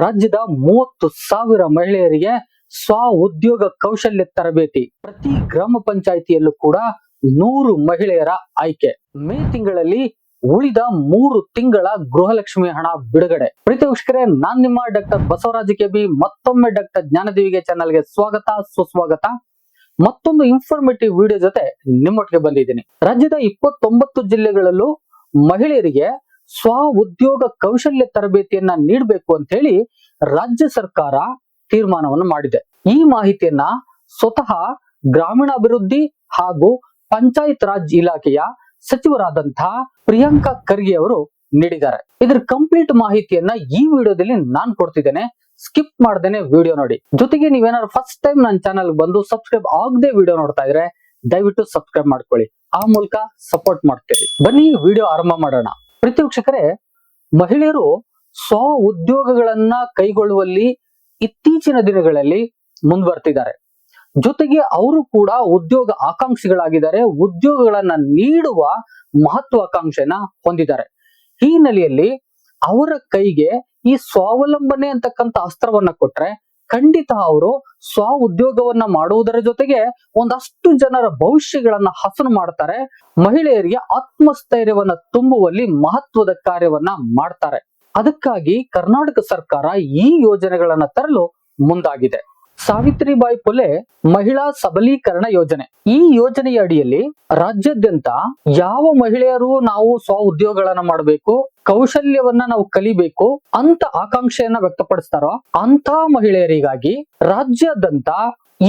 ರಾಜ್ಯದ ಮೂವತ್ತು ಸಾವಿರ ಮಹಿಳೆಯರಿಗೆ ಸ್ವ ಉದ್ಯೋಗ ಕೌಶಲ್ಯ ತರಬೇತಿ. ಪ್ರತಿ ಗ್ರಾಮ ಪಂಚಾಯಿತಿಯಲ್ಲೂ ಕೂಡ ನೂರು ಮಹಿಳೆಯರ ಆಯ್ಕೆ. ಮೇ ತಿಂಗಳಲ್ಲಿ ಉಳಿದ ಮೂರು ತಿಂಗಳ ಗೃಹಲಕ್ಷ್ಮಿ ಹಣ ಬಿಡುಗಡೆ. ಪ್ರೀತಿ ವೀಕ್ಷಕರೇ ನಾನ್ ನಿಮ್ಮ ಡಾಕ್ಟರ್ ಬಸವರಾಜ ಕೆಬಿ, ಮತ್ತೊಮ್ಮೆ ಡಾಕ್ಟರ್ ಜ್ಞಾನದೇವಿಗೆ ಚಾನಲ್ಗೆ ಸ್ವಾಗತ, ಸುಸ್ವಾಗತ. ಮತ್ತೊಂದು ಇನ್ಫಾರ್ಮೇಟಿವ್ ವಿಡಿಯೋ ಜೊತೆ ನಿಮ್ಮೊಟ್ಟಿಗೆ ಬಂದಿದ್ದೀನಿ. ರಾಜ್ಯದ ಇಪ್ಪತ್ತೊಂಬತ್ತು ಜಿಲ್ಲೆಗಳಲ್ಲೂ ಮಹಿಳೆಯರಿಗೆ ಸ್ವ ಉದ್ಯೋಗ ಕೌಶಲ್ಯ ತರಬೇತಿಯನ್ನ ನೀಡಬೇಕು ಅಂತ ಹೇಳಿ ರಾಜ್ಯ ಸರ್ಕಾರ ತೀರ್ಮಾನವನ್ನು ಮಾಡಿದೆ. ಈ ಮಾಹಿತಿಯನ್ನ ಸ್ವತಃ ಗ್ರಾಮೀಣಾಭಿವೃದ್ಧಿ ಹಾಗೂ ಪಂಚಾಯತ್ ರಾಜ್ ಇಲಾಖೆಯ ಸಚಿವರಾದಂತಹ ಪ್ರಿಯಾಂಕಾ ಖರ್ಗೆ ಅವರು ನೀಡಿದ್ದಾರೆ. ಇದ್ರ ಕಂಪ್ಲೀಟ್ ಮಾಹಿತಿಯನ್ನ ಈ ವಿಡಿಯೋದಲ್ಲಿ ನಾನ್ ಕೊಡ್ತಿದ್ದೇನೆ. ಸ್ಕಿಪ್ ಮಾಡ್ದೇನೆ ವಿಡಿಯೋ ನೋಡಿ. ಜೊತೆಗೆ ನೀವೇನಾದ್ರು ಫಸ್ಟ್ ಟೈಮ್ ನನ್ನ ಚಾನಲ್ ಬಂದು ಸಬ್ಸ್ಕ್ರೈಬ್ ಆಗದೆ ವಿಡಿಯೋ ನೋಡ್ತಾ ಇದ್ರೆ ದಯವಿಟ್ಟು ಸಬ್ಸ್ಕ್ರೈಬ್ ಮಾಡ್ಕೊಳ್ಳಿ. ಆ ಮೂಲಕ ಸಪೋರ್ಟ್ ಮಾಡ್ತೀರಿ. ಬನ್ನಿ ವಿಡಿಯೋ ಆರಂಭ ಮಾಡೋಣ. ಪ್ರೀತಿ ವೀಕ್ಷಕರೇ ಮಹಿಳೆಯರು ಸ್ವ ಉದ್ಯೋಗಗಳನ್ನ ಕೈಗೊಳ್ಳುವಲ್ಲಿ ಇತ್ತೀಚಿನ ದಿನಗಳಲ್ಲಿ ಮುಂದುವರ್ತಿದ್ದಾರೆ. ಜೊತೆಗೆ ಅವರು ಕೂಡ ಉದ್ಯೋಗ ಆಕಾಂಕ್ಷಿಗಳಾಗಿದ್ದಾರೆ, ಉದ್ಯೋಗಗಳನ್ನ ನೀಡುವ ಮಹತ್ವಾಕಾಂಕ್ಷೆನ ಹೊಂದಿದ್ದಾರೆ. ಈ ಹಿನ್ನೆಲೆಯಲ್ಲಿ ಅವರ ಕೈಗೆ ಈ ಸ್ವಾವಲಂಬನೆ ಅಂತಕ್ಕಂಥ ಅಸ್ತ್ರವನ್ನ ಕೊಟ್ರೆ ಖಂಡಿತ ಅವರು ಸ್ವ ಉದ್ಯೋಗವನ್ನ ಮಾಡುವುದರ ಜೊತೆಗೆ ಒಂದಷ್ಟು ಜನರ ಭವಿಷ್ಯಗಳನ್ನ ಹಸನು ಮಾಡ್ತಾರೆ. ಮಹಿಳೆಯರಿಗೆ ಆತ್ಮಸ್ಥೈರ್ಯವನ್ನ ತುಂಬುವಲ್ಲಿ ಮಹತ್ವದ ಕಾರ್ಯವನ್ನ ಮಾಡ್ತಾರೆ. ಅದಕ್ಕಾಗಿ ಕರ್ನಾಟಕ ಸರ್ಕಾರ ಈ ಯೋಜನೆಗಳನ್ನ ತರಲು ಮುಂದಾಗಿದೆ. ಸಾವಿತ್ರಿಬಾಯಿ ಪುಲೆ ಮಹಿಳಾ ಸಬಲೀಕರಣ ಯೋಜನೆ. ಈ ಯೋಜನೆಯ ಅಡಿಯಲ್ಲಿ ರಾಜ್ಯಾದ್ಯಂತ ಯಾವ ಮಹಿಳೆಯರು ನಾವು ಸ್ವ ಉದ್ಯೋಗಗಳನ್ನ ಮಾಡಬೇಕು, ಕೌಶಲ್ಯವನ್ನ ನಾವು ಕಲಿಬೇಕು ಅಂತ ಆಕಾಂಕ್ಷೆಯನ್ನ ವ್ಯಕ್ತಪಡಿಸ್ತಾರೋ ಅಂತ ಮಹಿಳೆಯರಿಗಾಗಿ ರಾಜ್ಯಾದ್ಯಂತ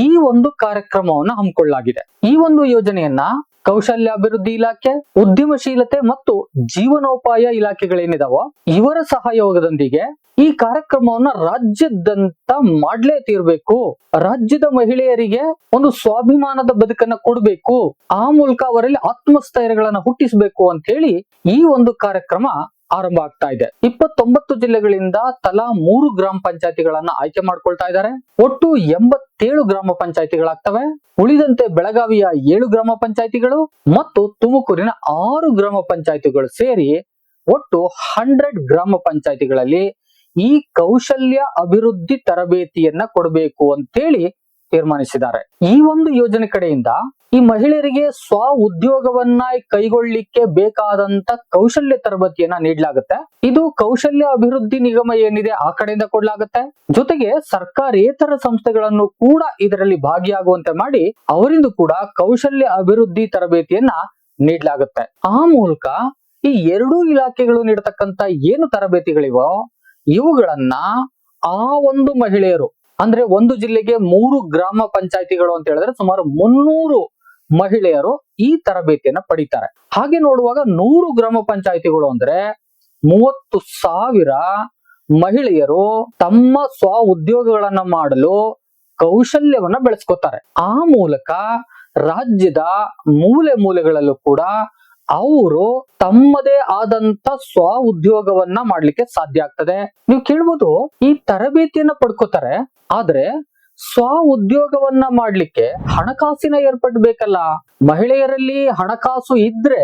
ಈ ಒಂದು ಕಾರ್ಯಕ್ರಮವನ್ನ ಹಮ್ಮಿಕೊಳ್ಳಲಾಗಿದೆ. ಈ ಒಂದು ಯೋಜನೆಯನ್ನ ಕೌಶಲ್ಯಾಭಿವೃದ್ಧಿ ಇಲಾಖೆ, ಉದ್ಯಮಶೀಲತೆ ಮತ್ತು ಜೀವನೋಪಾಯ ಇಲಾಖೆಗಳೇನಿದಾವ, ಇವರ ಸಹಯೋಗದೊಂದಿಗೆ ಈ ಕಾರ್ಯಕ್ರಮವನ್ನ ರಾಜ್ಯದಂತ ಮಾಡ್ಲೇ ತೀರ್ಬೇಕು. ರಾಜ್ಯದ ಮಹಿಳೆಯರಿಗೆ ಒಂದು ಸ್ವಾಭಿಮಾನದ ಬದುಕನ್ನ ಕೊಡಬೇಕು. ಆ ಮೂಲಕ ಅವರಲ್ಲಿ ಆತ್ಮಸ್ಥೈರ್ಯಗಳನ್ನ ಹುಟ್ಟಿಸಬೇಕು ಅಂತ ಹೇಳಿ ಈ ಒಂದು ಕಾರ್ಯಕ್ರಮ ಆರಂಭ ಆಗ್ತಾ ಇದೆ. ಇಪ್ಪತ್ತೊಂಬತ್ತು ಜಿಲ್ಲೆಗಳಿಂದ ತಲಾ ಮೂರು ಗ್ರಾಮ ಪಂಚಾಯತಿಗಳನ್ನ ಆಯ್ಕೆ ಮಾಡ್ಕೊಳ್ತಾ ಇದ್ದಾರೆ. ಒಟ್ಟು ಎಂಬತ್ತೇಳು ಗ್ರಾಮ ಪಂಚಾಯತಿಗಳಾಗ್ತವೆ. ಉಳಿದಂತೆ ಬೆಳಗಾವಿಯ ಏಳು ಗ್ರಾಮ ಪಂಚಾಯತಿಗಳು ಮತ್ತು ತುಮಕೂರಿನ ಆರು ಗ್ರಾಮ ಪಂಚಾಯತಿಗಳು ಸೇರಿ ಒಟ್ಟು ಹಂಡ್ರೆಡ್ ಗ್ರಾಮ ಪಂಚಾಯತಿಗಳಲ್ಲಿ ಈ ಕೌಶಲ್ಯ ಅಭಿವೃದ್ಧಿ ತರಬೇತಿಯನ್ನ ಕೊಡಬೇಕು ಅಂತೇಳಿ ತೀರ್ಮಾನಿಸಿದ್ದಾರೆ. ಈ ಒಂದು ಯೋಜನೆ ಕಡೆಯಿಂದ ಈ ಮಹಿಳೆಯರಿಗೆ ಸ್ವ ಉದ್ಯೋಗವನ್ನ ಕೈಗೊಳ್ಳಿಕ್ಕೆ ಬೇಕಾದಂತ ಕೌಶಲ್ಯ ತರಬೇತಿಯನ್ನ ನೀಡಲಾಗುತ್ತೆ. ಇದು ಕೌಶಲ್ಯ ಅಭಿವೃದ್ಧಿ ನಿಗಮ ಏನಿದೆ ಆ ಕಡೆಯಿಂದ ಕೊಡ್ಲಾಗುತ್ತೆ. ಜೊತೆಗೆ ಸರ್ಕಾರೇತರ ಸಂಸ್ಥೆಗಳನ್ನು ಕೂಡ ಇದರಲ್ಲಿ ಭಾಗಿಯಾಗುವಂತೆ ಮಾಡಿ ಅವರಿಂದ ಕೂಡ ಕೌಶಲ್ಯ ಅಭಿವೃದ್ಧಿ ತರಬೇತಿಯನ್ನ ನೀಡಲಾಗುತ್ತೆ. ಆ ಮೂಲಕ ಈ ಎರಡೂ ಇಲಾಖೆಗಳು ನೀಡತಕ್ಕಂತ ಏನು ತರಬೇತಿಗಳಿವೋ ಇವುಗಳನ್ನ ಆ ಒಂದು ಮಹಿಳೆಯರು ಅಂದ್ರೆ ಒಂದು ಜಿಲ್ಲೆಗೆ ಮೂರು ಗ್ರಾಮ ಪಂಚಾಯತಿಗಳು ಅಂತ ಹೇಳಿದ್ರೆ ಸುಮಾರು ಮುನ್ನೂರು ಮಹಿಳೆಯರು ಈ ತರಬೇತಿಯನ್ನ ಪಡಿತಾರೆ. ಹಾಗೆ ನೋಡುವಾಗ ನೂರು ಗ್ರಾಮ ಪಂಚಾಯತಿಗಳು ಅಂದ್ರೆ ಮೂವತ್ತು ಸಾವಿರ ಮಹಿಳೆಯರು ತಮ್ಮ ಸ್ವ ಉದ್ಯೋಗಗಳನ್ನ ಮಾಡಲು ಕೌಶಲ್ಯವನ್ನ ಬೆಳೆಸ್ಕೋತಾರೆ. ಆ ಮೂಲಕ ರಾಜ್ಯದ ಮೂಲೆ ಮೂಲೆಗಳಲ್ಲೂ ಕೂಡ ಅವರು ತಮ್ಮದೇ ಆದಂತ ಸ್ವ ಉದ್ಯೋಗವನ್ನ ಮಾಡ್ಲಿಕ್ಕೆ ಸಾಧ್ಯ ಆಗ್ತದೆ. ನೀವು ಕೇಳ್ಬೋದು ಈ ತರಬೇತಿಯನ್ನ ಪಡ್ಕೋತಾರೆ ಆದ್ರೆ ಸ್ವ ಉದ್ಯೋಗವನ್ನ ಮಾಡ್ಲಿಕ್ಕೆ ಹಣಕಾಸಿನ ಏರ್ಪಾಡು ಬೇಕಲ್ಲ. ಮಹಿಳೆಯರಲ್ಲಿ ಹಣಕಾಸು ಇದ್ರೆ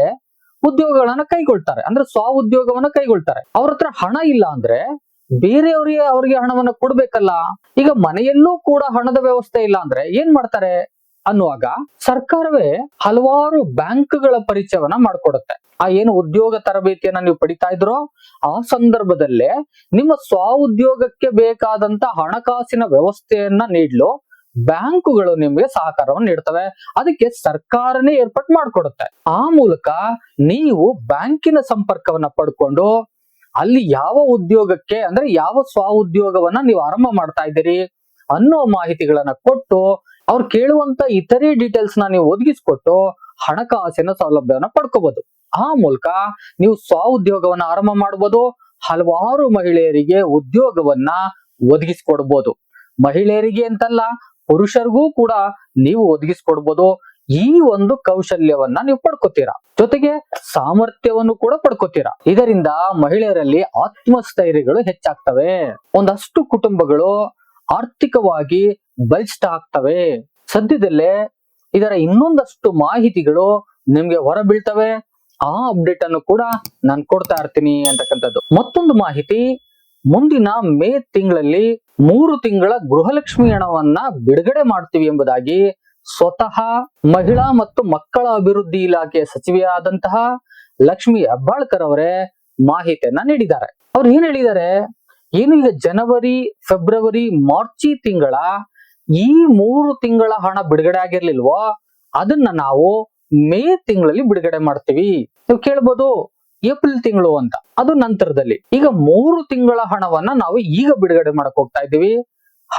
ಉದ್ಯೋಗಗಳನ್ನ ಕೈಗೊಳ್ತಾರೆ. ಅಂದ್ರೆ ಸ್ವ ಉದ್ಯೋಗವನ್ನ ಕೈಗೊಳ್ತಾರೆ. ಅವ್ರ ಹತ್ರ ಹಣ ಇಲ್ಲ ಅಂದ್ರೆ ಬೇರೆಯವರಿಗೆ ಅವ್ರಿಗೆ ಹಣವನ್ನ ಕೊಡ್ಬೇಕಲ್ಲ. ಈಗ ಮನೆಯಲ್ಲೂ ಕೂಡ ಹಣದ ವ್ಯವಸ್ಥೆ ಇಲ್ಲ ಅಂದ್ರೆ ಏನ್ ಮಾಡ್ತಾರೆ? ಅನ್ನುವಾಗ ಸರ್ಕಾರವೇ ಹಲವಾರು ಬ್ಯಾಂಕ್ಗಳ ಪರಿಚಯವನ್ನ ಮಾಡಿಕೊಡುತ್ತೆ. ಆ ಏನು ಉದ್ಯೋಗ ತರಬೇತಿಯನ್ನ ನೀವು ಪಡಿತಾ ಇದ್ರೋ ಆ ಸಂದರ್ಭದಲ್ಲೇ ನಿಮ್ಮ ಸ್ವ ಉದ್ಯೋಗಕ್ಕೆ ಬೇಕಾದಂತ ಹಣಕಾಸಿನ ವ್ಯವಸ್ಥೆಯನ್ನ ನೀಡಲು ಬ್ಯಾಂಕುಗಳು ನಿಮ್ಗೆ ಸಹಕಾರವನ್ನು ನೀಡ್ತವೆ. ಅದಕ್ಕೆ ಸರ್ಕಾರನೇ ಏರ್ಪಾಟ್ ಮಾಡಿಕೊಡುತ್ತೆ. ಆ ಮೂಲಕ ನೀವು ಬ್ಯಾಂಕಿನ ಸಂಪರ್ಕವನ್ನ ಪಡ್ಕೊಂಡು ಅಲ್ಲಿ ಯಾವ ಉದ್ಯೋಗಕ್ಕೆ ಅಂದ್ರೆ ಯಾವ ಸ್ವ ಉದ್ಯೋಗವನ್ನ ನೀವು ಆರಂಭ ಮಾಡ್ತಾ ಇದ್ದೀರಿ ಅನ್ನೋ ಮಾಹಿತಿಗಳನ್ನ ಕೊಟ್ಟು ಅವ್ರು ಕೇಳುವಂತ ಇತರೆ ಡೀಟೇಲ್ಸ್ನ ನೀವು ಒದಗಿಸ್ಕೊಟ್ಟು ಹಣಕಾಸಿನ ಸೌಲಭ್ಯವನ್ನ ಪಡ್ಕೋಬಹುದು ಆ ಮೂಲಕ ನೀವು ಸ್ವ ಉದ್ಯೋಗವನ್ನ ಆರಂಭ ಮಾಡಬಹುದು ಹಲವಾರು ಮಹಿಳೆಯರಿಗೆ ಉದ್ಯೋಗವನ್ನ ಒದಗಿಸ್ಕೊಡ್ಬೋದು. ಮಹಿಳೆಯರಿಗೆ ಅಂತಲ್ಲ, ಪುರುಷರಿಗೂ ಕೂಡ ನೀವು ಒದಗಿಸ್ಕೊಡ್ಬೋದು. ಈ ಒಂದು ಕೌಶಲ್ಯವನ್ನ ನೀವು ಪಡ್ಕೋತೀರಾ. ಜೊತೆಗೆ ಸಾಮರ್ಥ್ಯವನ್ನು ಕೂಡ ಪಡ್ಕೋತೀರಾ. ಇದರಿಂದ ಮಹಿಳೆಯರಲ್ಲಿ ಆತ್ಮಸ್ಥೈರ್ಯಗಳು ಹೆಚ್ಚಾಗ್ತವೆ. ಒಂದಷ್ಟು ಕುಟುಂಬಗಳು ಆರ್ಥಿಕವಾಗಿ ಬಲಿಷ್ಠ ಆಗ್ತವೆ ಸದ್ಯದಲ್ಲೇ ಇದರ ಇನ್ನೊಂದಷ್ಟು ಮಾಹಿತಿಗಳು ನಿಮ್ಗೆ ಹೊರಬೀಳ್ತವೆ. ಆ ಅಪ್ಡೇಟ್ ಅನ್ನು ಕೂಡ ನಾನು ಕೊಡ್ತಾ ಇರ್ತೀನಿ ಅಂತಕ್ಕಂಥದ್ದು. ಮತ್ತೊಂದು ಮಾಹಿತಿ, ಮುಂದಿನ ಮೇ ತಿಂಗಳಲ್ಲಿ ಮೂರು ತಿಂಗಳ ಗೃಹಲಕ್ಷ್ಮಿ ಹಣವನ್ನ ಬಿಡುಗಡೆ ಮಾಡ್ತೀವಿ ಎಂಬುದಾಗಿ ಸ್ವತಃ ಮಹಿಳಾ ಮತ್ತು ಮಕ್ಕಳ ಅಭಿವೃದ್ಧಿ ಇಲಾಖೆಯ ಸಚಿವೆಯಾದಂತಹ ಲಕ್ಷ್ಮಿ ಹೆಬ್ಬಾಳ್ಕರ್ ಅವರೇ ಮಾಹಿತಿಯನ್ನ ನೀಡಿದ್ದಾರೆ. ಅವ್ರು ಏನ್ ಹೇಳಿದ್ದಾರೆ? ಏನು ಈಗ ಜನವರಿ, ಫೆಬ್ರವರಿ, ಮಾರ್ಚಿ ತಿಂಗಳ ಈ ಮೂರು ತಿಂಗಳ ಹಣ ಬಿಡುಗಡೆ ಆಗಿರ್ಲಿಲ್ವೋ, ಅದನ್ನ ನಾವು ಮೇ ತಿಂಗಳಲ್ಲಿ ಬಿಡುಗಡೆ ಮಾಡ್ತೀವಿ. ನೀವು ಕೇಳ್ಬೋದು, ಏಪ್ರಿಲ್ ತಿಂಗಳು ಅಂತ. ಅದು ನಂತರದಲ್ಲಿ. ಈಗ ಮೂರು ತಿಂಗಳ ಹಣವನ್ನ ನಾವು ಈಗ ಬಿಡುಗಡೆ ಮಾಡಕ್ ಹೋಗ್ತಾ ಇದ್ದೀವಿ.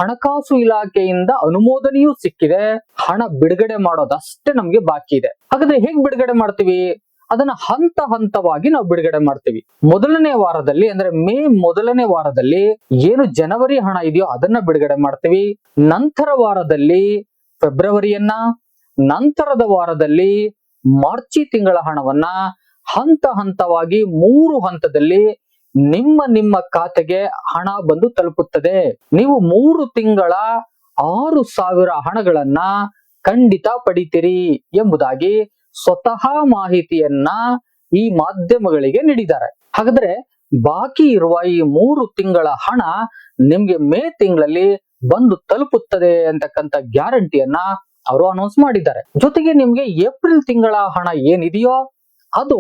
ಹಣಕಾಸು ಇಲಾಖೆಯಿಂದ ಅನುಮೋದನೆಯೂ ಸಿಕ್ಕಿದೆ. ಹಣ ಬಿಡುಗಡೆ ಮಾಡೋದಷ್ಟೇ ನಮ್ಗೆ ಬಾಕಿ ಇದೆ. ಹಾಗಾದ್ರೆ ಹೇಗ್ ಬಿಡುಗಡೆ ಮಾಡ್ತೀವಿ? ಅದನ್ನ ಹಂತ ಹಂತವಾಗಿ ನಾವು ಬಿಡುಗಡೆ ಮಾಡ್ತೀವಿ. ಮೊದಲನೇ ವಾರದಲ್ಲಿ ಅಂದ್ರೆ ಮೇ ಮೊದಲನೇ ವಾರದಲ್ಲಿ ಏನು ಜನವರಿ ಹಣ ಇದೆಯೋ ಅದನ್ನ ಬಿಡುಗಡೆ ಮಾಡ್ತೀವಿ. ನಂತರ ವಾರದಲ್ಲಿ ಫೆಬ್ರವರಿಯನ್ನ, ನಂತರದ ವಾರದಲ್ಲಿ ಮಾರ್ಚಿ ತಿಂಗಳ ಹಣವನ್ನ ಹಂತ ಹಂತವಾಗಿ ಮೂರು ಹಂತದಲ್ಲಿ ನಿಮ್ಮ ನಿಮ್ಮ ಖಾತೆಗೆ ಹಣ ಬಂದು ತಲುಪುತ್ತದೆ. ನೀವು ಮೂರು ತಿಂಗಳ ಆರು ಸಾವಿರ ಹಣಗಳನ್ನ ಖಂಡಿತ ಪಡಿತೀರಿ ಎಂಬುದಾಗಿ ಸ್ವತಃ ಮಾಹಿತಿಯನ್ನ ಈ ಮಾಧ್ಯಮಗಳಿಗೆ ನೀಡಿದ್ದಾರೆ. ಹಾಗಾದ್ರೆ ಬಾಕಿ ಇರುವ ಈ ಮೂರು ತಿಂಗಳ ಹಣ ನಿಮ್ಗೆ ಮೇ ತಿಂಗಳಲ್ಲಿ ಬಂದು ತಲುಪುತ್ತದೆ ಅಂತಕ್ಕಂಥ ಗ್ಯಾರಂಟಿಯನ್ನ ಅವರು ಅನೌನ್ಸ್ ಮಾಡಿದ್ದಾರೆ. ಜೊತೆಗೆ ನಿಮ್ಗೆ ಏಪ್ರಿಲ್ ತಿಂಗಳ ಹಣ ಏನಿದೆಯೋ ಅದು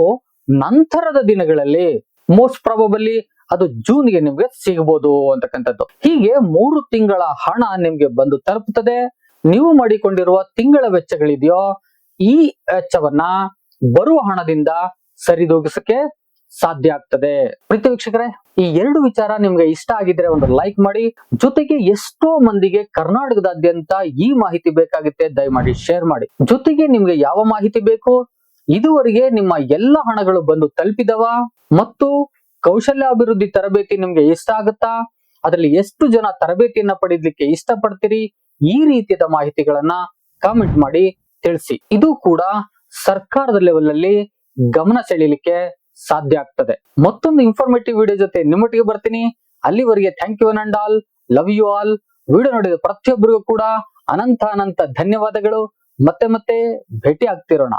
ನಂತರದ ದಿನಗಳಲ್ಲಿ ಮೋಸ್ಟ್ ಪ್ರಾಬಬಲಿ ಅದು ಜೂನ್ಗೆ ನಿಮ್ಗೆ ಸಿಗಬಹುದು ಅಂತಕ್ಕಂಥದ್ದು. ಹೀಗೆ ಮೂರು ತಿಂಗಳ ಹಣ ನಿಮ್ಗೆ ಬಂದು ತಲುಪುತ್ತದೆ. ನೀವು ಮಾಡಿಕೊಂಡಿರುವ ತಿಂಗಳ ವೆಚ್ಚಗಳಿದೆಯೋ ಈ ವೆಚ್ಚವನ್ನ ಬರುವ ಹಣದಿಂದ ಸರಿದೂಗಿಸಕ್ಕೆ ಸಾಧ್ಯ ಆಗ್ತದೆ. ಪ್ರೀತಿ ವೀಕ್ಷಕರೇ, ಈ ಎರಡು ವಿಚಾರ ನಿಮ್ಗೆ ಇಷ್ಟ ಆಗಿದ್ರೆ ಒಂದು ಲೈಕ್ ಮಾಡಿ, ಜೊತೆಗೆ ಎಷ್ಟೋ ಮಂದಿಗೆ ಕರ್ನಾಟಕದಾದ್ಯಂತ ಈ ಮಾಹಿತಿ ಬೇಕಾಗುತ್ತೆ ದಯಮಾಡಿ ಶೇರ್ ಮಾಡಿ. ಜೊತೆಗೆ ನಿಮ್ಗೆ ಯಾವ ಮಾಹಿತಿ ಬೇಕು? ಇದುವರೆಗೆ ನಿಮ್ಮ ಎಲ್ಲ ಹಣಗಳು ಬಂದು ತಲುಪಿದವ? ಮತ್ತು ಕೌಶಲ್ಯ ಅಭಿವೃದ್ಧಿ ತರಬೇತಿ ನಿಮ್ಗೆ ಇಷ್ಟ ಆಗುತ್ತಾ? ಅದರಲ್ಲಿ ಎಷ್ಟು ಜನ ತರಬೇತಿಯನ್ನ ಪಡೆಯಲಿಕ್ಕೆ ಇಷ್ಟಪಡ್ತೀರಿ? ಈ ರೀತಿಯಾದ ಮಾಹಿತಿಗಳನ್ನ ಕಾಮೆಂಟ್ ಮಾಡಿ. ತಿಳಿಸಿ. ಇದು ಕೂಡ ಸರ್ಕಾರದ ಲೆವೆಲ್ ಅಲ್ಲಿ ಗಮನ ಸೆಳೀಲಿಕ್ಕೆ ಸಾಧ್ಯ ಆಗ್ತದೆ. ಮತ್ತೊಂದು ಇನ್ಫಾರ್ಮೇಟಿವ್ ವಿಡಿಯೋ ಜೊತೆ ನಿಮ್ಮೊಟ್ಟಿಗೆ ಬರ್ತೀನಿ. ಅಲ್ಲಿವರೆಗೆ thank you and all love you all video ನೋಡಿದ ಪ್ರತಿಯೊಬ್ಬರಿಗೂ ಕೂಡ ಅನಂತ ಅನಂತ ಧನ್ಯವಾದಗಳು. ಮತ್ತೆ ಮತ್ತೆ ಭೇಟಿ ಆಗ್ತಿರೋಣ.